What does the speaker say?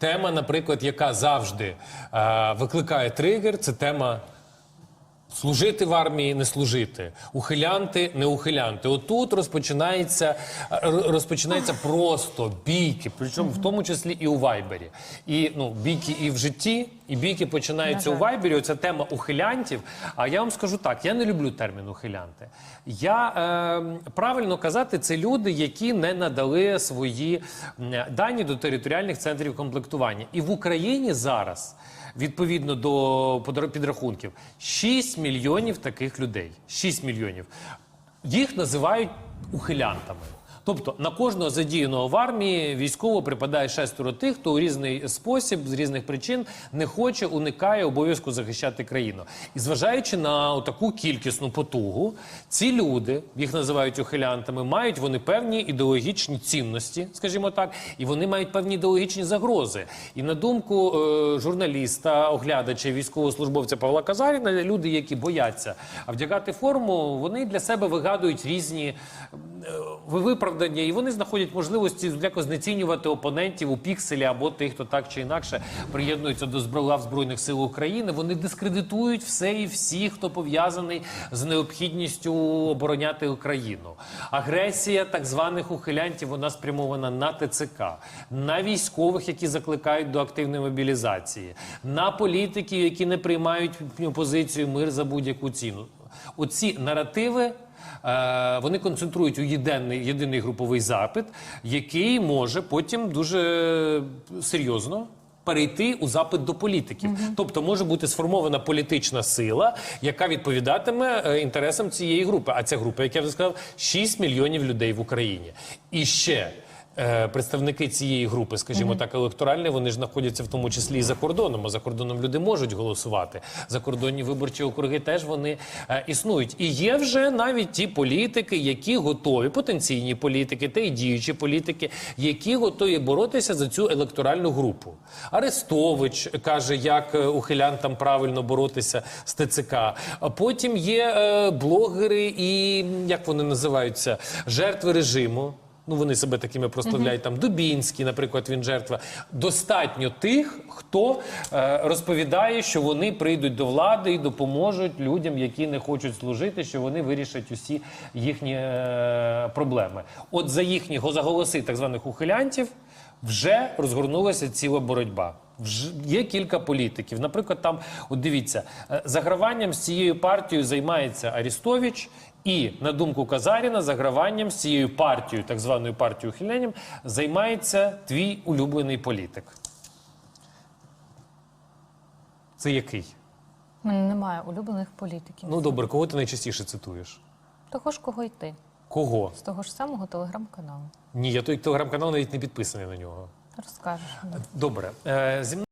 Тема, наприклад, яка завжди е, викликає тригер, це тема. Служити в армії, не служити, ухилянти, не ухилянти. Отут розпочинається розпочинається просто бійки, причому в тому числі і у Вайбері. І ну бійки і в житті, і бійки починаються у Вайбері. Оця тема ухилянтів. А я вам скажу так: я не люблю термін ухилянти. Я е, правильно казати, це люди, які не надали свої дані до територіальних центрів комплектування. І в Україні зараз відповідно до підрахунків 6 мільйонів таких людей. 6 мільйонів. Їх називають ухилянтами. Тобто на кожного задіяного в армії військово припадає шестеро тих, хто у різний спосіб з різних причин не хоче, уникає обов'язку захищати країну. І зважаючи на таку кількісну потугу, ці люди, їх називають ухилянтами, мають вони певні ідеологічні цінності, скажімо так, і вони мають певні ідеологічні загрози. І на думку е, журналіста, оглядача, військовослужбовця Павла Казаріна, люди, які бояться вдягати форму, вони для себе вигадують різні виправдання, і вони знаходять можливості якось знецінювати опонентів у пікселі або тих, хто так чи інакше приєднується до лав збройних сил України. Вони дискредитують все і всі, хто пов'язаний з необхідністю обороняти Україну. Агресія так званих ухилянтів вона спрямована на ТЦК, на військових, які закликають до активної мобілізації, на політиків, які не приймають позицію мир за будь-яку ціну. Оці наративи. Е, Вони концентрують у єдиний, єдиний груповий запит, який може потім дуже серйозно перейти у запит до політиків. Тобто може бути сформована політична сила, яка відповідатиме е, інтересам цієї групи. А ця група, як я вже сказав, 6 мільйонів людей в Україні. І ще. Е, Представники цієї групи, скажімо так, електоральні, вони ж знаходяться в тому числі і за кордоном. А за кордоном люди можуть голосувати. Закордонні виборчі округи теж вони е, існують. І є вже навіть ті політики, які готові, потенційні політики, та й діючі політики, які готові боротися за цю електоральну групу. Арестович каже, як е, ухилянтам правильно боротися з ТЦК. А потім є е, блогери і як вони називаються жертви режиму. Ну, вони себе такими прославляють. Там Дубінський, наприклад, він жертва. Достатньо тих, хто е, розповідає, що вони прийдуть до влади і допоможуть людям, які не хочуть служити, що вони вирішать усі їхні е, проблеми. От за їхні за голоси так званих ухилянтів вже розгорнулася ціла боротьба. Вже є кілька політиків. Наприклад, там, от дивіться, е, заграванням з цією партією займається Арістович. І на думку Казаріна, заграванням з цією партією, так званою партією ухилянням, займається твій улюблений політик. Це який? У мене немає улюблених політиків. Ну добре, кого ти найчастіше цитуєш? Того ж кого йти? Кого? З того ж самого телеграм-каналу. Ні, я той телеграм-канал навіть не підписаний на нього. Розкажеш мені. Добре. Е, зі мною